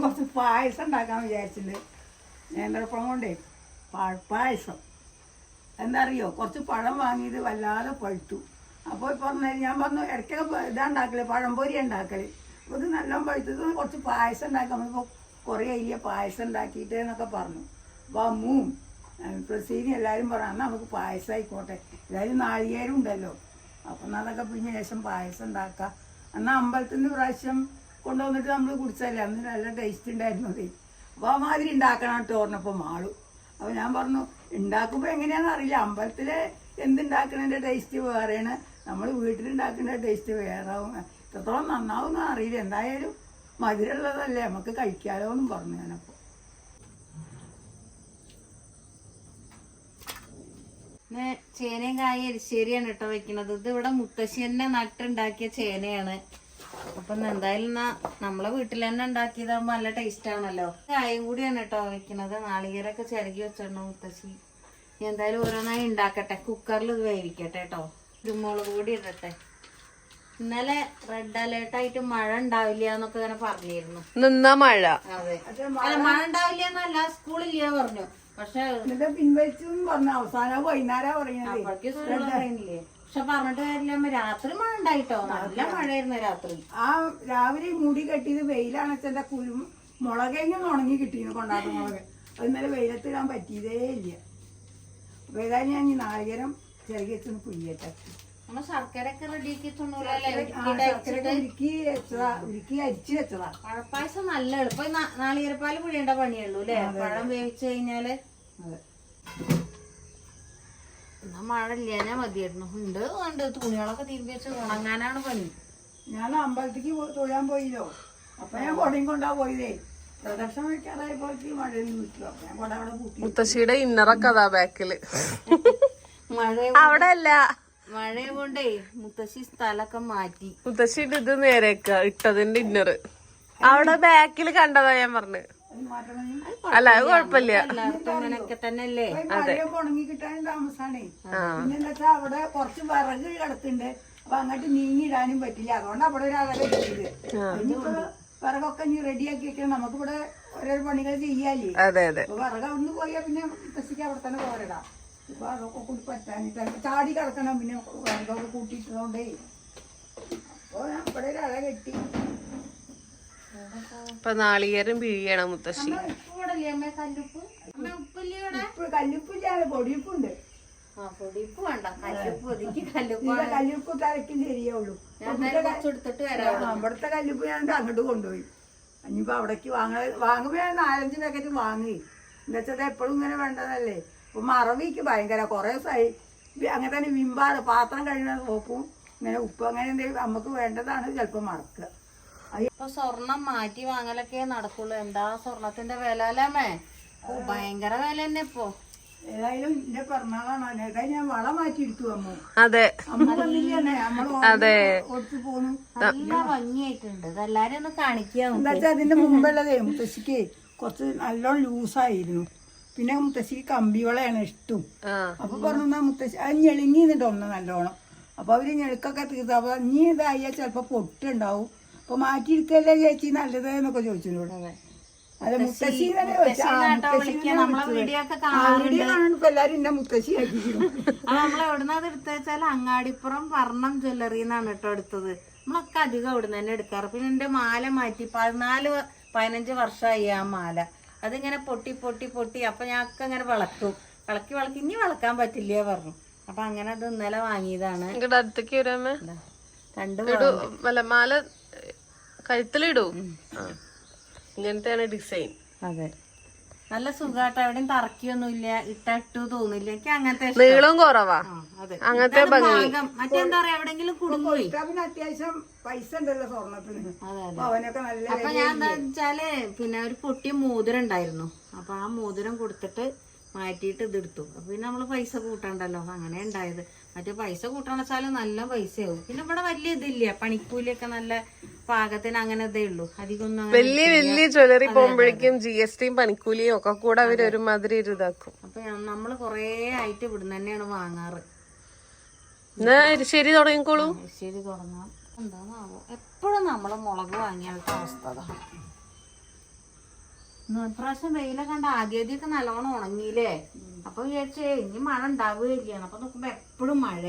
കുറച്ച് പായസം ഉണ്ടാക്കാൻ വിചാരിച്ചിട്ടുണ്ട് നേന്ത്രപ്പഴം കൊണ്ടേ പായസം. എന്താ അറിയോ കുറച്ച് പഴം വാങ്ങിയത് വല്ലാതെ പഴുത്തു. അപ്പോൾ പറഞ്ഞു ഞാൻ പറഞ്ഞു ഇടയ്ക്കൊക്കെ പ- ഇതാ ഉണ്ടാക്കൽ പഴംപൊരി ഉണ്ടാക്കൽ. അപ്പോൾ ഇത് നല്ലോണം പഴുത്തത് കുറച്ച് പായസം ഉണ്ടാക്കാം നമ്മളിപ്പോൾ കുറേ അയ്യ പായസം ഉണ്ടാക്കിയിട്ട് എന്നൊക്കെ പറഞ്ഞു. അപ്പോൾ അമ്മുവും പ്രസീനി എല്ലാവരും പറഞ്ഞു നമുക്ക് പായസം ആയിക്കോട്ടെ. എല്ലാവരും നാളികേരം ഉണ്ടല്ലോ. അപ്പം എന്നാലൊക്കെ പിന്നെ ശേഷം പായസം ഉണ്ടാക്കാം. എന്നാൽ അമ്പലത്തിന്റെ പ്രാവശ്യം കൊണ്ടുവന്നിട്ട് നമ്മൾ കുടിച്ചല്ലേ അന്ന് നല്ല ടേസ്റ്റ് ഉണ്ടായിരുന്നു അത്. അപ്പോൾ ആ മാതിരി ഉണ്ടാക്കണം പറഞ്ഞപ്പോൾ മാളു. അപ്പോൾ ഞാൻ പറഞ്ഞു ഉണ്ടാക്കുമ്പോൾ എങ്ങനെയാണെന്ന് അറിയില്ല. അമ്പലത്തിലെ എന്തുണ്ടാക്കണതിന്റെ ടേസ്റ്റ് വേറെയാണ്. നമ്മൾ വീട്ടിലുണ്ടാക്കുന്ന ടേസ്റ്റ് വേറെ എത്രത്തോളം നന്നാവും അറിയില്ല. എന്തായാലും മധുരമുള്ളതല്ലേ. നമുക്ക് കഴിക്കാലോ എന്നും പറഞ്ഞു ഞാനപ്പോൾ ചേനയും കായ എരിശ്ശേരിയാണ് കേട്ടോ വെക്കണത്. ഇത് ഇവിടെ മുത്തശ്ശി തന്നെ നട്ടുണ്ടാക്കിയ ചേനയാണ്. അപ്പൊ എന്തായാലും എന്നാ നമ്മളെ വീട്ടിൽ തന്നെ ഉണ്ടാക്കിയതാകുമ്പോ നല്ല ടേസ്റ്റ് ആണല്ലോ. കായും കൂടിയാണ് കേട്ടോ വയ്ക്കുന്നത് നാളികേരൊക്കെ ചിരകി വെച്ചിടണം മുത്തശ്ശി. എന്തായാലും ഓരോന്നായി ഉണ്ടാക്കട്ടെ. കുക്കറിൽ ഇത് വേവിക്കട്ടെ കേട്ടോ. കുരുമുളക് കൂടി ഇടട്ടെ. ഇന്നലെ റെഡ് അലേർട്ട് ആയിട്ട് മഴ ഉണ്ടാവില്ല എന്നൊക്കെ ഇങ്ങനെ പറഞ്ഞിരുന്നു. നിന്ന മഴ. അതെ. അല്ല മഴ ഉണ്ടാവില്ല എന്നല്ല സ്കൂളില്ല പറഞ്ഞു. പക്ഷെ പിൻവലിച്ചു പറഞ്ഞു. അവസാനം വൈകുന്നേരം പറയുന്നത്. അപ്പോഴേക്ക് സ്കൂളിൽ പറയുന്നില്ലേ പക്ഷെ പറഞ്ഞിട്ട് കാര്യമില്ല. രാത്രി മഴ ഉണ്ടായിട്ടോ? നല്ല മഴയായിരുന്നു രാത്രി. ആ രാവിലെ മുടി കെട്ടിയത് വെയിലാണ് വെച്ചാൽ കുരു മുളകെങ്ങനെ ഉണങ്ങി കിട്ടിയിരുന്നു കൊണ്ടാട്ട മുളക്. അത് ഇന്നലെ വെയിലത്തിടാൻ പറ്റിയതേ ഇല്ല. ഏതായാലും ഞാൻ ഈ നാളികേരം ചെറിയ വെച്ചൊന്ന് പുയ്യട്ടെ നമ്മ ശർക്കര ഒക്കെ റെഡിയാക്കി ആ ശർക്കര ഉരുക്കി വെച്ചതാ. ഉരുക്കി അരിച്ച് വെച്ചതാ. പഴപ്പായസം നല്ല എളുപ്പം. നാളികേരപ്പാൽ പുഴിയേണ്ട പണിയുള്ളൂ അല്ലേ? പഴം വേവിച്ചു കഴിഞ്ഞാൽ അതെ. എന്നാ മഴ ഇല്ലാഞ്ഞാ മതിയായിരുന്നു. ഉണ്ട് ഉണ്ട്. തുണികളൊക്കെ തിരുമ്പി വെച്ച് ഉണങ്ങാനാണ് പണി. ഞാൻ അമ്പലത്തിക്ക് തൊഴാൻ പോയില്ലോ. അപ്പൊ ഞാൻ കൊടയും കൊണ്ടാ പോയതേ. പ്രദർശനം വെക്കാറായപ്പോഴേക്ക് മഴയിൽ വിട്ടു അപ്പൊ ഞാൻ കൊട അവിടെ കൂട്ടി. മുത്തശ്ശിയുടെ ഇന്നറൊക്കെ അതാ ബാക്കിൽ. മഴ അവിടെ അല്ല മഴ കൊണ്ടേ മുത്തശ്ശി സ്ഥലമൊക്കെ മാറ്റി. മുത്തശ്ശിയുടെ ഇത് നേരെ ഇട്ടതിന്റെ ഇന്നറ്. അവിടെ ബാക്കിൽ കണ്ടതാ ഞാൻ പറഞ്ഞു. അല്ല അത് കുഴപ്പമില്ല. അങ്ങനെയൊക്കെ തന്നെ അല്ലേ ഇപ്പൊ ഈ മഴയൊക്കെ ഉണങ്ങി കിട്ടാൻ താമസാണേ. പിന്നെന്താ വെച്ചാ അവിടെ കുറച്ച് വിറക് കിടക്കുന്നുണ്ട്. അപ്പൊ അങ്ങോട്ട് നീങ്ങിടാനും പറ്റില്ല. അതുകൊണ്ട് അവിടെ ഒരു അകലെ കിട്ടിയത് ഇനിയിപ്പോ വിറകൊക്കെ ഇനി റെഡിയാക്കി വെക്കണം. നമുക്ക് ഇവിടെ ഓരോരോ പണികൾ ചെയ്യാല്ലേ? അതെ അതെ. വിറക് അവിടുന്ന് പോയാൽ പിന്നെ ബസ്സിക്ക് അവിടെ തന്നെ പോരടാം. ഇപ്പൊ അതൊക്കെ കൂടി പറ്റാനിട്ട് ചാടി കിടക്കണം. പിന്നെ വിറകൊക്കെ കൂട്ടിയിട്ടതുകൊണ്ടേ. അപ്പൊ അവിടെ ഒരു അള കെട്ടി. ഇപ്പൊ നാളികേരം പിഴിയണം മുത്തശ്ശി. ഉപ്പ് ഇവിടെ കല്ലുപ്പ്? അമ്മ ഉപ്പില്ലേ ഇപ്പൊ കല്ലുപ്പില്ല പൊടിയുപ്പുണ്ട്. ആ പൊടിപ്പ് വേണ്ട. കല്ലുപ്പ് ഒതുക്കി കല്ലുപ്പ് ശരിയാവുള്ളൂ ഞാൻ വരാം. കല്ലുപ്പ് അങ്ങോട്ട് കൊണ്ടുപോയി. ഇനിയിപ്പോ അവിടേക്ക് വാങ്ങ വാങ്ങുമ്പോ ഞാൻ നാലഞ്ച് പാക്കറ്റ് വാങ്ങി. എന്താ വെച്ചാൽ എപ്പോഴും ഇങ്ങനെ വേണ്ടതല്ലേ? ഇപ്പൊ മറവിക്ക് ഭയങ്കര കുറെ ദിവസമായി അങ്ങനെ തന്നെ വിമ്പാറ് പാത്രം കഴിയുന്ന സോപ്പും ഇങ്ങനെ ഉപ്പ് അങ്ങനെ എന്തെങ്കിലും നമുക്ക് വേണ്ടതാണ് ചിലപ്പോൾ മറക്കുക. ഇപ്പൊ സ്വർണം മാറ്റി വാങ്ങലൊക്കെ നടക്കുള്ളൂ. എന്താ സ്വർണത്തിന്റെ വില അല്ലേ ഓ ഭയങ്കര വില തന്നെ ഇപ്പൊ. ഏതായാലും എന്റെ പിറന്നാളാണ്. ഏതായാലും ഞാൻ വള മാറ്റി എടുത്തു അമ്മ. അതെ. അമ്മ വന്നില്ലേ നമ്മൾ കൊടുത്തു പോന്നു. നല്ല ഭംഗിയായിട്ടുണ്ട്. ഇതെല്ലാരും ഒന്ന് കാണിക്കുക എന്താ വെച്ചാൽ അതിന്റെ മുമ്പുള്ളതേ മുത്തശ്ശിക്ക് കുറച്ച് നല്ലോണം ലൂസായിരുന്നു. പിന്നെ മുത്തശ്ശിക്ക് കമ്പിവളയാണ് ഇഷ്ടം. അപ്പൊ പറഞ്ഞു "എന്നാ മുത്തശ്ശി അത് ഞെളിങ്ങി ഒന്ന് നല്ലോണം. അപ്പൊ അവർ ഞെളുക്കൊക്കെ തീർത്ത്. അപ്പൊ ഇനി ഇതായാൽ ചിലപ്പോ പൊട്ടുണ്ടാവും. അപ്പൊ മാറ്റിയിരിക്കല്ലേ ചേച്ചി നല്ലത് എന്നൊക്കെ ചോദിച്ചോട് അല്ല മുത്തശ്ശി തന്നെ ചോദിച്ചു. ആ, മുത്തശ്ശി തന്നെ നമ്മളെ വിളിച്ചത്. വീഡിയോ ഒക്കെ ആ, വീഡിയോ കാണുമ്പോ എല്ലാരും എന്നെ മുത്തശ്ശി ആക്കിയിരുന്നു അത് നമ്മൾ എവിടുന്നാ അത് എടുത്ത വെച്ചാൽ അങ്ങാടിപ്പുറം വർണം ജ്വല്ലറി എന്നാണ് കേട്ടോ എടുത്തത്. നമ്മളൊക്കെ അധികം അവിടുന്ന് തന്നെ എടുക്കാറ്. പിന്നെ എന്റെ മാല മാറ്റി പതിനാല് വ- പതിനഞ്ച് വർഷമായി ആ മാല. അതിങ്ങനെ പൊട്ടി പൊട്ടി പൊട്ടി. അപ്പൊ ഞാൻ ഇങ്ങനെ വിളക്കും വിളക്കി വിളക്കി. ഇനി വിളക്കാൻ പറ്റില്ല പറഞ്ഞു. അപ്പൊ അങ്ങനെ അത് ഇന്നലെ വാങ്ങിയതാണ്. ഇങ്ങോട്ട് അടുത്തേക്ക് വരാമേ. ഇതാ. രണ്ട് വല്ല മാല കഴുത്തിലിടൂ. ഇങ്ങനത്തെയാണ് ഡിസൈൻ അതെ. നല്ല സുഖമായിട്ട് എവിടെയും തറക്കിയൊന്നുമില്ല. ഇട്ടു തോന്നില്ല എനിക്ക് അങ്ങനത്തെ നീളവും നീളം കുറവാ അതെ. അങ്ങനത്തെ മറ്റെന്താ പറയാ? എവിടെങ്കിലും കുടുങ്ങി. അത്യാവശ്യം പൈസ ഉണ്ടല്ലോ അപ്പൊ അവനൊക്കെ നല്ല അപ്പൊ ഞാൻ എന്താ വെച്ചാൽ പിന്നെ ഒരു പൊട്ടിയ മോതിരം ഉണ്ടായിരുന്നു. അപ്പൊ ആ മോതിരം കൊടുത്തിട്ട് മാറ്റിയിട്ട് ഇതെടുത്തു അപ്പൊ പിന്നെ നമ്മൾ പൈസ കൂട്ടണ്ടല്ലോ. അങ്ങനെ ഉണ്ടായത്. മറ്റേ പൈസ കൂട്ടണ വെച്ചാൽ നല്ല പൈസയാവും. പിന്നെ ഇവിടെ വലിയ ഇതില്ല. പണിക്കൂലിയൊക്കെ നല്ല പാകത്തിന് അങ്ങനെ ഇതേ ഉള്ളൂ. അധികമൊന്നും വലിയ വലിയ ജ്വല്ലറി പോകുമ്പോഴേക്കും ജി എസ് ടിയും പണിക്കൂലിയും ഒക്കെ കൂടെ അവർ ഒരുമാതിരി ഒരു ഇതാക്കും. അപ്പൊ നമ്മൾ കൊറേ ആയിട്ട് ഇവിടുന്ന് തന്നെയാണ് വാങ്ങാറ്. എന്നാ ശരി തുടങ്ങിക്കോളൂ. ശരി തുടങ്ങാം. എന്താണാവോ? എപ്പോഴും നമ്മൾ മുളക് വാങ്ങിയാലത്തെ അവസ്ഥ ഇപ്രാവശ്യം വെയിലെ കണ്ട ആദ്യമൊക്കെ നല്ലോണം ഉണങ്ങിയില്ലേ? അപ്പൊ വിചാരിച്ചേ ഇനി മഴ ഉണ്ടാവുകയില്ലാണ് അപ്പൊ നോക്കുമ്പോ എപ്പോഴും മഴ.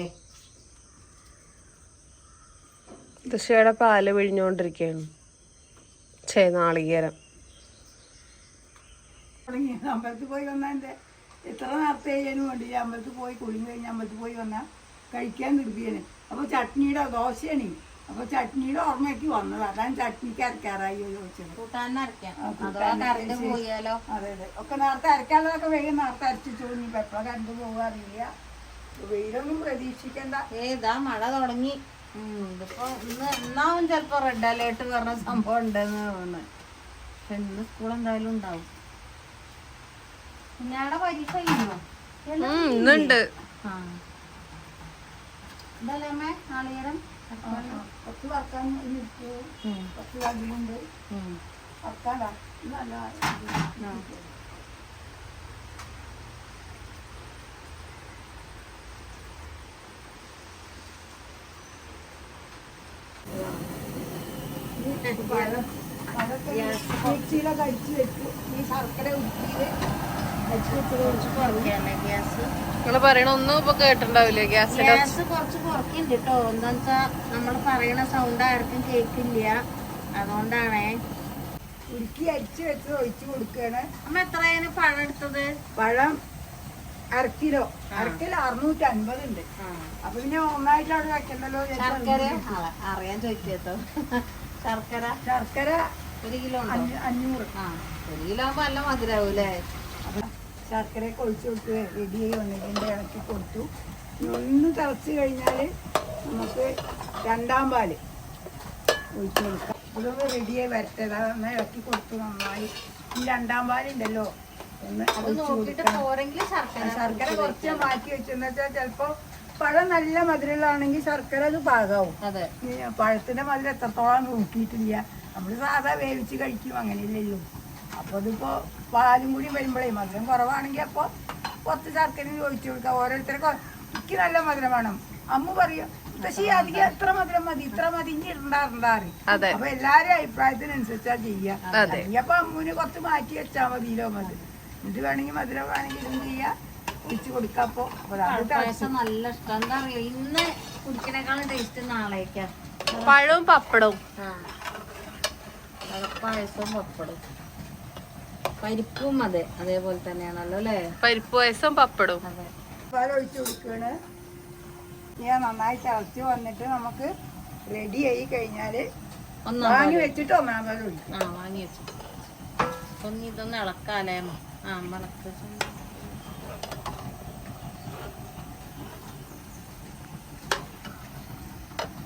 മുത്തശ്ശിയുടെ പാൽ പിഴിഞ്ഞുകൊണ്ടിരിക്കുകയാണ് ചേ നാളികേരം. അമ്പലത്തിൽ പോയി വന്നാന്റെ എത്ര നേരത്തെ ചെയ്യാനും വേണ്ടി. അമ്പലത്തിൽ പോയി കുഴിഞ്ഞ് കഴിഞ്ഞ് അമ്പലത്തിൽ പോയി വന്നാൽ കഴിക്കാൻ നിർത്തിയാണ് അപ്പോൾ ചട്നിയുടെ ദോശയാണ്. അപ്പോൾ ചട്നിയുടെ ഓർമ്മയ്ക്ക് വന്നത്. അതാണ് ചട്നിക്ക് അരക്കാറായി ചോദിച്ചത്. അതെ അതെ ഒക്കെ നേരത്തെ അരക്കാനുള്ളതൊക്കെ വേഗം നേരത്തെ അരച്ചു തോന്നി എപ്പോഴും എപ്പോഴാണ് കണ്ടു പോകാറില്ല വെയിലൊന്നും പ്രതീക്ഷിക്കണ്ട. ഏതാ മഴ തുടങ്ങി. ഇതിപ്പോ ഇന്ന് എന്നാവും ചെലപ്പോ റെഡ് അലേർട്ട് പറഞ്ഞ സംഭവം ഉണ്ടെന്ന് തോന്നുന്നു. പക്ഷെ ഇന്ന് സ്കൂൾ എന്തായാലും ഉണ്ടാവും. ഞാടെ പരീക്ഷ കഴിഞ്ഞോ? ഇന്നുണ്ട്. ഇതല്ലേ അമ്മേ നാളികേരം? കുറച്ച് വറക്കാൻ ഇരിക്കൂ കുറച്ച് അതിലുണ്ട് വറക്കാടാ നല്ല മിക്സിയിലൊക്കെ അടിച്ച് വെച്ചു ഈ ശർക്കര ഉരുക്കിയിൽ അടിച്ച് വെച്ചത് കുറച്ച് കുറയ്ക്കാല്ലേ ഗ്യാസ് നിങ്ങൾ പറയണ ഒന്നും ഇപ്പൊ കേട്ടിണ്ടാവില്ല ഗ്യാസ് ഗ്യാസ് കുറച്ച് കുറയ്ക്കുന്നുണ്ട് കേട്ടോ എന്താ വെച്ചാ നമ്മൾ പറയണ സൗണ്ട് ആർക്കും കേൾക്കില്ല. അതുകൊണ്ടാണേ. ഉരുക്കി അരിച്ച് വെച്ച് ഒഴിച്ചു കൊടുക്കുകയാണ്. അമ്മ എത്രയാണ് പഴം എടുത്തത്? പഴം അര കിലോ. അര കിലോ അറുന്നൂറ്റി അൻപത് ഉണ്ട് അപ്പൊ പിന്നെ ഒന്നായിട്ട് അവിടെ വെക്കണ്ടല്ലോ അറിയാൻ ചോദിക്കട്ടോ ശർക്കര. ശർക്കര ഒരു കിലോ അഞ്ഞൂറ്. ആ ഒരു കിലോ ആകുമ്പോ നല്ല മധുരാവൂലേ ശർക്കരയൊക്കെ ഒഴിച്ച് കൊടുത്ത് റെഡിയായി വന്നിട്ടുണ്ട് ഇളക്കി കൊടുത്തു. ഒന്ന് തിളച്ച് കഴിഞ്ഞാൽ നമുക്ക് രണ്ടാം പാൽ ഒഴിച്ചു കൊടുക്കാം. അതൊന്ന് റെഡിയായി വരട്ടെ. അതൊന്ന് ഇളക്കി കൊടുത്തു നന്നായി. ഈ രണ്ടാം പാലുണ്ടല്ലോ ഒന്ന് ശർക്കര കുറച്ച് മാറ്റി വെച്ചെന്ന് വെച്ചാൽ ചിലപ്പോ പഴം നല്ല മധുരമുള്ളതാണെങ്കിൽ ശർക്കര അത്. പാകാവും പഴത്തിന്റെ മധുരം എത്രത്തോളം നോക്കിയിട്ടില്ല. നമ്മൾ സാധാ വേവിച്ച് കഴിക്കും അങ്ങനെയല്ലല്ലോ. അപ്പൊ അതിപ്പോ പാലും കൂടി വരുമ്പോഴേ മധുരം കുറവാണെങ്കിൽ അപ്പൊ കുറച്ച് ശർക്കര ഒഴിച്ചു കൊടുക്കാം. ഓരോരുത്തർക്ക് എനിക്ക് നല്ല മധുരം വേണം. അമ്മ പറയും പക്ഷേ അധികം എത്ര മധുരം മതി? ഇത്ര മതി ഇനി ഇണ്ടാറുണ്ടാറ്. അപ്പൊ എല്ലാരും അഭിപ്രായത്തിനനുസരിച്ചാ ചെയ്യാം അപ്പൊ അമ്മുവിന് കുറച്ച് മാറ്റി വെച്ചാൽ മതിയിലോ മതി എന്നിട്ട് വേണമെങ്കിൽ മധുരം വേണമെങ്കിൽ ഇതും ചെയ്യാ. ഒഴിച്ചു കൊടുക്കാം അപ്പൊ. അപ്പൊ അത് തിളച്ച് പായസം നല്ല ഇഷ്ടം. എന്താ അറിയോ? ഇന്ന് കുടിക്കണേക്കാളും ടേസ്റ്റ് നാളേക്കാ. പഴവും പപ്പടവും. പായസവും പപ്പടവും. പരിപ്പും അതെ അതേപോലെ തന്നെയാണല്ലോ അല്ലേ? പരിപ്പ് പായസവും പപ്പടവും. അതെ. ഒഴിച്ച് കൊടുക്കുകയാണ്. ഞാൻ നന്നായി തിളച്ച് വന്നിട്ട് നമുക്ക് റെഡി ആയി കഴിഞ്ഞാൽ വാങ്ങി വെച്ചിട്ട് ഒന്നാം പാൽ ഒഴിക്കും. ആ വാങ്ങി വെച്ചു. ഒന്ന് ഇതൊന്ന് ഇളക്കാലേ. ആ ഇളക്ക്.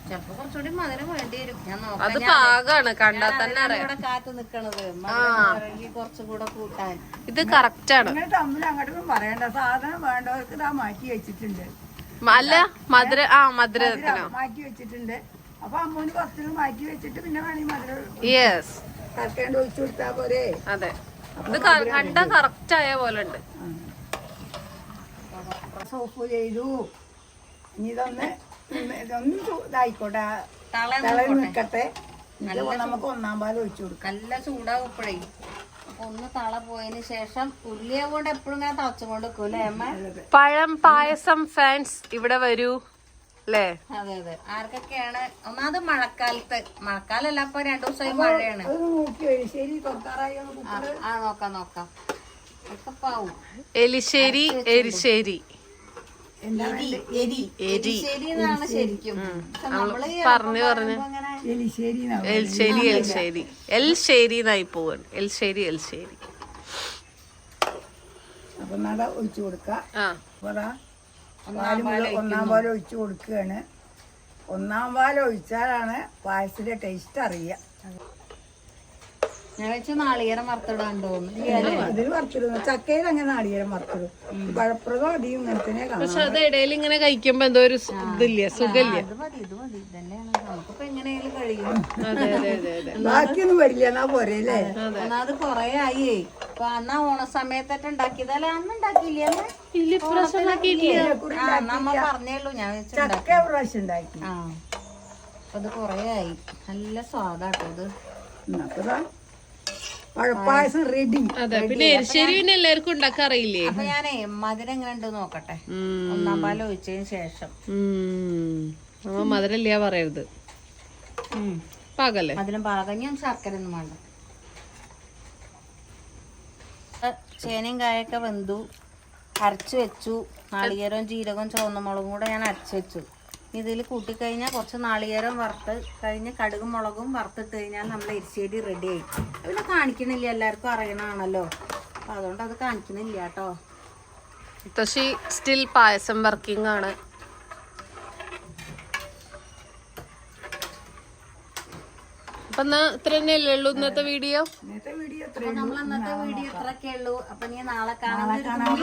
ചെലപ്പോ കുറച്ചുകൂടി മധുരം വേണ്ടി വരും ഞാൻ നോക്കാം. അത് പാകാണ് കണ്ടാ തന്നെ അറിയാം. ഇവിടെ കാത്തു നിക്കണത്. മധുരം വേണമെങ്കിൽ കുറച്ചുകൂടെ കൂട്ടാൻ. ഇത് കറക്റ്റ് ആണ്. നിങ്ങൾ തമ്മിൽ അങ്ങോട്ടും പറയണ്ട. സാധനം വേണ്ടവർക്ക് ഇതാ മാറ്റി വെച്ചിട്ടുണ്ട്. അല്ല മധുര ആ മധുരത്തിനോ. മധുരം മാറ്റി വെച്ചിട്ടുണ്ട്. അപ്പൊ അമ്മൂന് കുറച്ചു മാറ്റി വെച്ചിട്ട് പിന്നെ വേണമെങ്കിൽ മധുരം യെസ് കറക്കേണ്ട ഒഴിച്ചു കൊടുത്താ പോരെ? അതെ. ഇത് കണ്ട കറക്റ്റ് ആയ പോലെ ഉണ്ട്. സോപ്പ് ചെയ്തു. ഇനി ഇതൊന്ന് ഒന്ന് ഇതൊന്ന് ഇതായിക്കോട്ടെ. തള തിള നിൽക്കട്ടെ നമുക്ക് ഒന്നാം പാൽ ഒഴിച്ചു കൊടുക്കാം. നല്ല ചൂടാവും ഇപ്പഴേ. ഒന്ന് തള പോയതിന് ശേഷം ഉള്ളിയെ കൊണ്ട് എപ്പോഴും ഇങ്ങനെ തളച്ചുകൊണ്ട് വെക്കും അല്ലേ അമ്മ? പഴം പായസം ഫാൻസ് ഇവിടെ വരൂ അല്ലേ? അതെ അതെ. ആർക്കൊക്കെയാണ്? ഒന്നാമത് മഴക്കാലത്ത്. മഴക്കാലല്ല ഇപ്പൊ രണ്ടു ദിവസമായി മഴയാണ്. ആ, ആ നോക്കാം നോക്കാം. എലിശ്ശേരി എരിശ്ശേരി. എരി ശരിക്കും. പറഞ്ഞു പറഞ്ഞു പറയുമ്പോ ഇങ്ങനെ എലിശ്ശേരി എൽശ്ശേരി എൽശ്ശേരി എൽശ്ശേരി എന്നായി പോവാണ്. എൽശ്ശേരി എൽശ്ശേരി അപ്പൊ നട ഒഴിച്ചു കൊടുക്കാം. ആ. അപ്പൊ ദാ ഒന്നാം പാൽ ഒഴിച്ചു കൊടുക്കുകയാണ്. ഒന്നാം പാൽ ഒഴിച്ചാലാണ് പായസത്തിന്റെ ടേസ്റ്റ് അറിയുക. ഞാൻ വെച്ച് നാളികേരം ചക്കയിൽ അങ്ങനെ വറുത്തിടും. അധികം ഇങ്ങനെ തന്നെ കാണാം. പക്ഷെ അത് ഇടയിൽ ഇങ്ങനെ കഴിക്കുമ്പോ എന്തോ ഒരു ഇതില്ല അതെ അതെ അതെ അതെ ബാക്കിയൊന്നും വരില്ല എന്നാ പോരെ അല്ലേ? ഒന്നാമത് കൊറേ ആയി. അന്നാ ഓണ സമയത്തൊക്കെ ഉണ്ടാക്കിയതല്ലേ? അന്ന് ഉണ്ടാക്കിയില്ല അമ്മ പറഞ്ഞേള്ളൂ ഞാൻ ചക്ക പ്രാവശ്യം ഉണ്ടാക്കി. ആ. അത് കൊറേ ആയി. നല്ല സ്വാദാട്ടോ ഇത് അപ്പൊ ദാ പഴപ്പായസം റെഡി അതെ പിന്നെ എരിശ്ശേരി പിന്നെ എല്ലാവർക്കും ഉണ്ടാക്കാൻ അറിയില്ലേ? അപ്പൊ ഞാനേ മധുരം എങ്ങനെ ഉണ്ട് നോക്കട്ടെ. ഒന്നാം പാൽ ഒഴിച്ചതിന് ശേഷം. അമ്മ നമ്മ മധുരല്ല പറയരുത്. പാകല്ലേ? മധുരം പാകഞ്ഞും ശർക്കര ഒന്നും വേണ്ട. ചേനയും കായൊക്കെ വെന്തു. അരച്ചു വെച്ചു. നാളികേരവും ജീരകവും ചുവന്ന മുളകും കൂടെ ഞാൻ അരച്ചു വെച്ചു. ഇതിൽ കൂട്ടിക്കഴിഞ്ഞാൽ കുറച്ച് നാളികേരം വറുത്ത് കഴിഞ്ഞ് കടുകും മുളകും വറുത്തിട്ട് കഴിഞ്ഞാൽ നമ്മൾ എരിശ്ശേരി റെഡി ആയി. പിന്നെ കാണിക്കണില്ല എല്ലാവർക്കും അറിയണമാണല്ലോ അപ്പം അതുകൊണ്ട് അത് കാണിക്കണില്ല കേട്ടോ മുത്തശ്ശി സ്റ്റിൽ പായസം വർക്കിംഗ് ആണ്. അപ്പൊ എന്നാ ഇത്ര തന്നെയല്ലേ ഉള്ളൂ ഇന്നത്തെ വീഡിയോ ഇന്നത്തെ വീഡിയോ നമ്മൾ ഇന്നത്തെ വീഡിയോ ഇത്രയൊക്കെ ഉള്ളൂ. അപ്പൊ നീ നാളെ കാണാൻ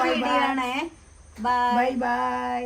വീഡിയോ ആണേ. Bye bye bye